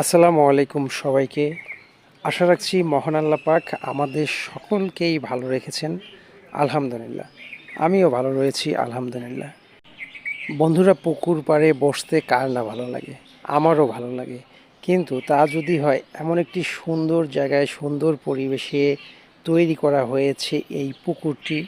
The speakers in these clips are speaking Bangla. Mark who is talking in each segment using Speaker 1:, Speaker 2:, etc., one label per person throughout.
Speaker 1: আসসালামু আলাইকুম সবাইকে। আশা রাখছি মহান আল্লাহ পাক আমাদের সকলকেই ভালো রেখেছেন। আলহামদুলিল্লাহ। আমিও ভালো রয়েছি, আলহামদুলিল্লাহ। বন্ধুরা, পুকুর পাড়ে বসতে কার না ভালো লাগে? আমারও ভালো লাগে। কিন্তু তা যদি হয়, এমন একটি সুন্দর জায়গায়, সুন্দর পরিবেশে তৈরি করা হয়েছে এই পুকুরটি,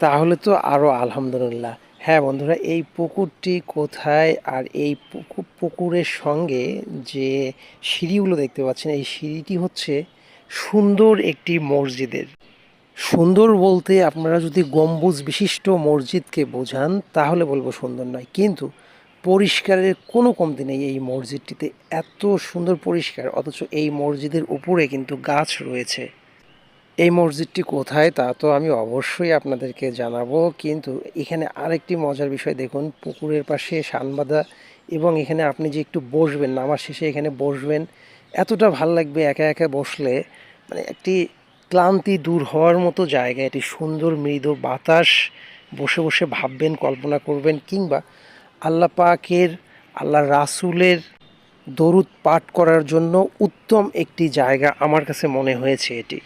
Speaker 1: তাহলে তো আরও আলহামদুলিল্লাহ। হ্যাঁ বন্ধুরা, এই পুকুরটি কোথায় আর এই পুকু- পুকুরের সঙ্গে যে সিঁড়িগুলো দেখতে পাচ্ছেন, এই সিঁড়িটি হচ্ছে সুন্দর একটি মসজিদের। সুন্দর বলতে আপনারা যদি গম্বুজ বিশিষ্ট মসজিদকে বোঝান, তাহলে বলব সুন্দর নয়। কিন্তু পরিষ্কারের কোনো কমতি নেই এই মসজিদটিতে। এত সুন্দর পরিষ্কার, অথচ এই মসজিদের উপরে কিন্তু গাছ রয়েছে। এই মসজিদটি কোথায় তা তো আমি অবশ্যই আপনাদেরকে জানাব। কিন্তু এখানে আরেকটি মজার বিষয় দেখুন, পুকুরের পাশে শানবাদা এবং এখানে আপনি যে একটু বসবেন নামার শেষে এখানে বসবেন, এতটা ভালো লাগবে একা একা বসলে। মানে একটি ক্লান্তি দূর হওয়ার মতো জায়গা, এটি সুন্দর মৃদু বাতাস, বসে বসে ভাববেন, কল্পনা করবেন কিংবা আল্লাহ পাকের, আল্লাহ রাসুলের দরুদ পাঠ করার জন্য উত্তম একটি জায়গা আমার কাছে মনে হয়েছে এটি।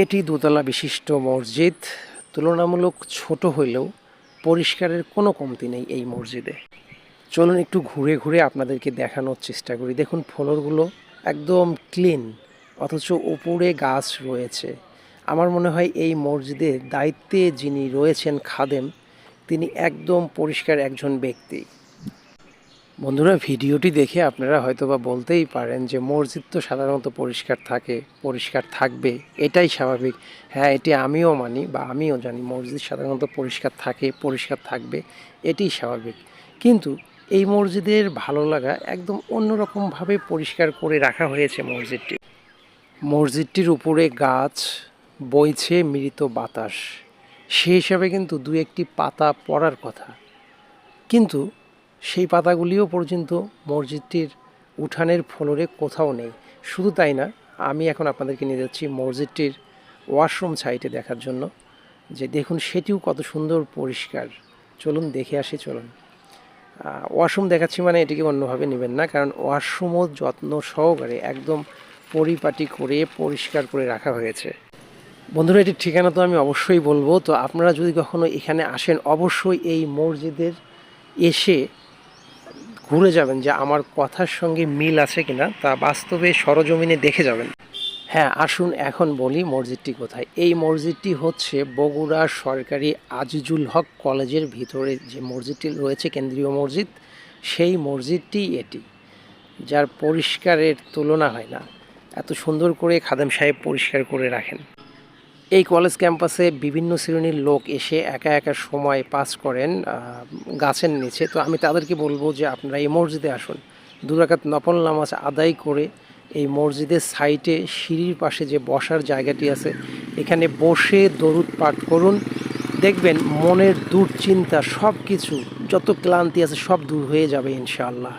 Speaker 1: এটি দোতলা বিশিষ্ট মসজিদ। তুলনামূলক ছোট হইলেও পরিষ্কারের কোনো কমতি নেই এই মসজিদে। চলুন একটু ঘুরে ঘুরে আপনাদেরকে দেখানোর চেষ্টা করি। দেখুন ফ্লোরগুলো একদম ক্লিন, অথচ উপরে গাছ রয়েছে। আমার মনে হয় এই মসজিদের দায়িত্বে যিনি রয়েছেন খাদেম, তিনি একদম পরিষ্কার একজন ব্যক্তি। বন্ধুরা, ভিডিওটি দেখে আপনারা হয়তোবা বলতেই পারেন যে মসজিদ তো সাধারণত পরিষ্কার থাকে, পরিষ্কার থাকবে, এটাই স্বাভাবিক। হ্যাঁ এটি আমিও মানি বা আমিও জানি মসজিদ সাধারণত পরিষ্কার থাকে, পরিষ্কার থাকবে এটি স্বাভাবিক। কিন্তু এই মসজিদের ভালো লাগা একদম অন্যরকমভাবে পরিষ্কার করে রাখা হয়েছে মসজিদটি। মসজিদটির উপরে গাছ বইছে মৃত বাতাস। সেই হিসাবে কিন্তু দু একটি পাতা পড়ার কথা। কিন্তু সেই পাতাগুলিও পর্যন্ত মসজিদটির উঠানের ফ্লোরে কোথাও নেই। শুধু তাই না, আমি এখন আপনাদেরকে নিয়ে যাচ্ছি মসজিদটির ওয়াশরুম সাইটে দেখার জন্য। যে দেখুন, সেটিও কত সুন্দর পরিষ্কার। চলুন, দেখে আসি, চলুন। ওয়াশরুম দেখাচ্ছি মানে এটিকে অন্যভাবে নেবেন না, কারণ ওয়াশরুমও যত্ন সহকারে একদম পরিপাটি করে, পরিষ্কার করে রাখা হয়েছে। বন্ধুরা, এটির ঠিকানা তো আমি অবশ্যই বলব। তো আপনারা যদি কখনো এখানে আসেন, অবশ্যই এই মসজিদের এসে ঘুরে যাবেন যে আমার কথার সঙ্গে মিল আছে কিনা, তা বাস্তবে সরজমিনে দেখে যাবেন। হ্যাঁ আসুন এখন বলি মসজিদটি কোথায়। এই মসজিদটি হচ্ছে বগুড়া সরকারি আজিজুল হক কলেজের ভিতরে যে মসজিদটি রয়েছে, কেন্দ্রীয় মসজিদ, সেই মসজিদটি এটি, যার পরিষ্কারের তুলনা হয় না। এত সুন্দর করে খাদেম সাহেব পরিষ্কার করে রাখেন। এই কলেজ ক্যাম্পাসে বিভিন্ন শ্রেণির লোক এসে একা একা সময় পাস করেন গাছের নিচে। তো আমি তাদেরকে বলব যে আপনারা এই মসজিদে আসুন। দুরাকাত নফল নামাজ আদায় করে এই মসজিদের সাইটে সিঁড়ির পাশে যে বসার জায়গাটি আছে, এখানে বসে দরুদ পাঠ করুন। দেখবেন মনের দুশ্চিন্তা সব কিছু যত ক্লান্তি আছে সব দূর হয়ে যাবে ইনশাআল্লাহ।